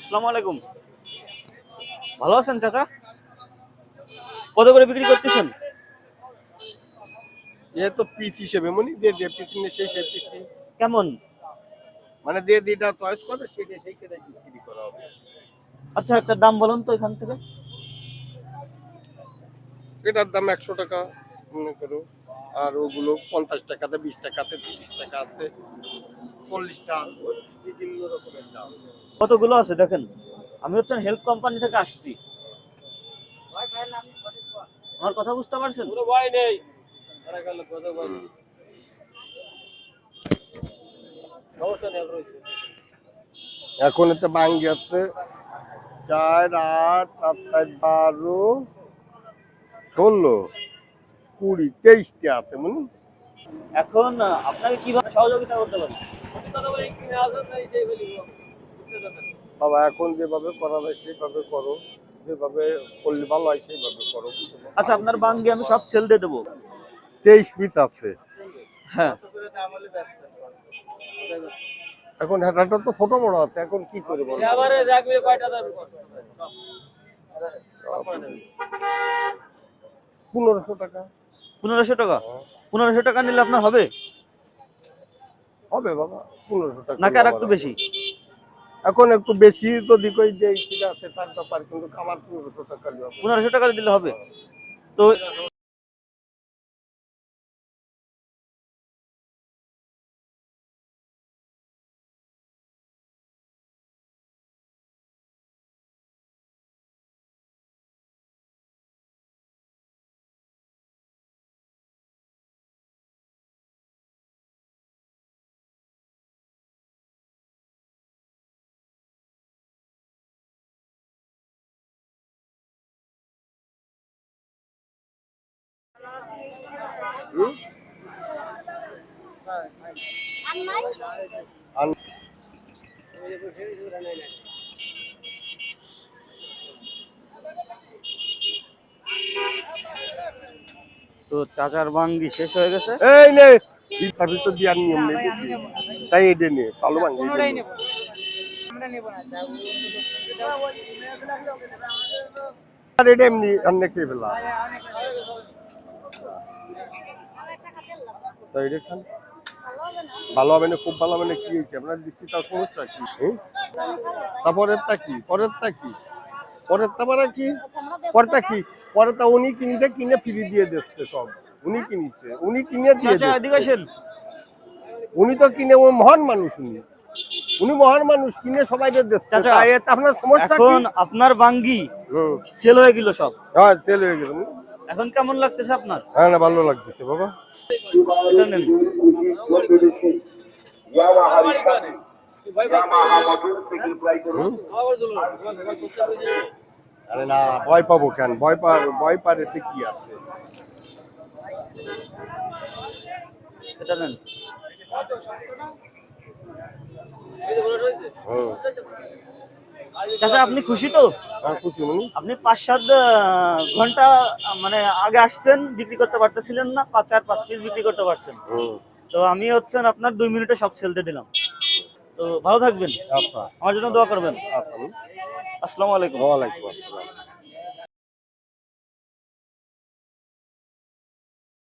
আসসালামু আলাইকুম। ভালো আছেন চাচা? কত করে বিক্রি করতেছেন? এ তো পিস হিসেবে মনে দিয়ে দিয়ে পিস নিয়ে সেই সেই পিস কেমন? মানে যে যেটা চয়েস করবে সেটা সেই কেটে বিক্রি করা হবে। আচ্ছা একটা দাম বলুন তো এখান থেকে। এটার দাম একশো টাকা মনে করো। আর ওগুলো পঞ্চাশ টাকাতে বিশ টাকাতে তিরিশ টাকাতে আছে চল্লিশটা। বিভিন্ন রকমের দাম কতগুলো আছে দেখেন? আমি হচ্ছেন হেলথ কোম্পানি থেকে আসছি। আমার কথা বুঝতে পারছেন? এখন এতে বাঙ্গি আছে। চার আট আট চার বারো ষোলো কুড়ি তেইশটা আছে মনে। এখন আপনাকে কীভাবে সহযোগিতা করতে পারি? বাবা এখন যেভাবে করা যায় সেভাবে করো যেভাবে করলে ভালো হয় সেইভাবে করো। আচ্ছা আপনার বাঙ্গি আমি সব সেল দিয়ে দেবো? তেইশ পিস আছে। হ্যাঁ। এখন হেঁটাটা তো ছোট বড় আছে এখন কি করে বলো পনেরোশো টাকা। পনেরোশো টাকা? পনেরোশো টাকা নিলে আপনার হবে? হবে বাবা পনেরোশো টাকা নাকি আর একটু বেশি? এখন একটু বেশি তো দিকই যে সেটা আছে তার ব্যাপার কিন্তু আমার পনেরোশো টাকা পনেরোশো টাকা দিলে হবে? তো তো চাচার বাঙ্গি শেষ হয়ে গেছে? এই নে তার ভিতর নিয়ম নেই তাই এটা নিয়ে ভালো নেব আমরা নেব না আর এটা এমনি অন্য খেয়ে ফেলা। এটা খান। ভালো হবে না খুব ভালো হবে না কি হয়েছে? আপনার দেখছি তার সমস্যা কি? তারপরেরটা কি? পরেরটা কি? পরেরটা মানে কি? পরেরটা কি? পরেরটা উনি কিনিতে কিনে ফ্রি দিয়ে দিচ্ছে সব। উনি কিনিছে উনি কিনে দিয়ে দিচ্ছে। উনি তো কিনে ও মহান মানুষ উনি। উনি মহান মানুষ কিনে সবাই আপনার সমস্যা এখন আপনার বাঙ্গি সেল হয়ে গেল সব। হ্যাঁ সেল হয়ে হুম। এখন কেমন লাগতেছে আপনার? হ্যাঁ না ভালো লাগতেছে বাবা? আরে না ভয় পাবো কেন? ভয় পা ভয় পার কি আছে? এটা নেন। আপনি খুশি তো? হ্যাঁ আপনি পাঁচ সাত ঘণ্টা মানে আগে আসতেন বিক্রি করতে পারতেছিলেন না পাঁচ চার পাঁচ পিস বিক্রি করতে পারছেন। তো আমি হচ্ছেন আপনার দুই মিনিটে সব সেলতে দিলাম। তো ভালো থাকবেন। আচ্ছা। আমার জন্য দোয়া করবেন। আচ্ছা। আসসালামু আলাইকুম। ওয়ালাইকুম আসসালাম।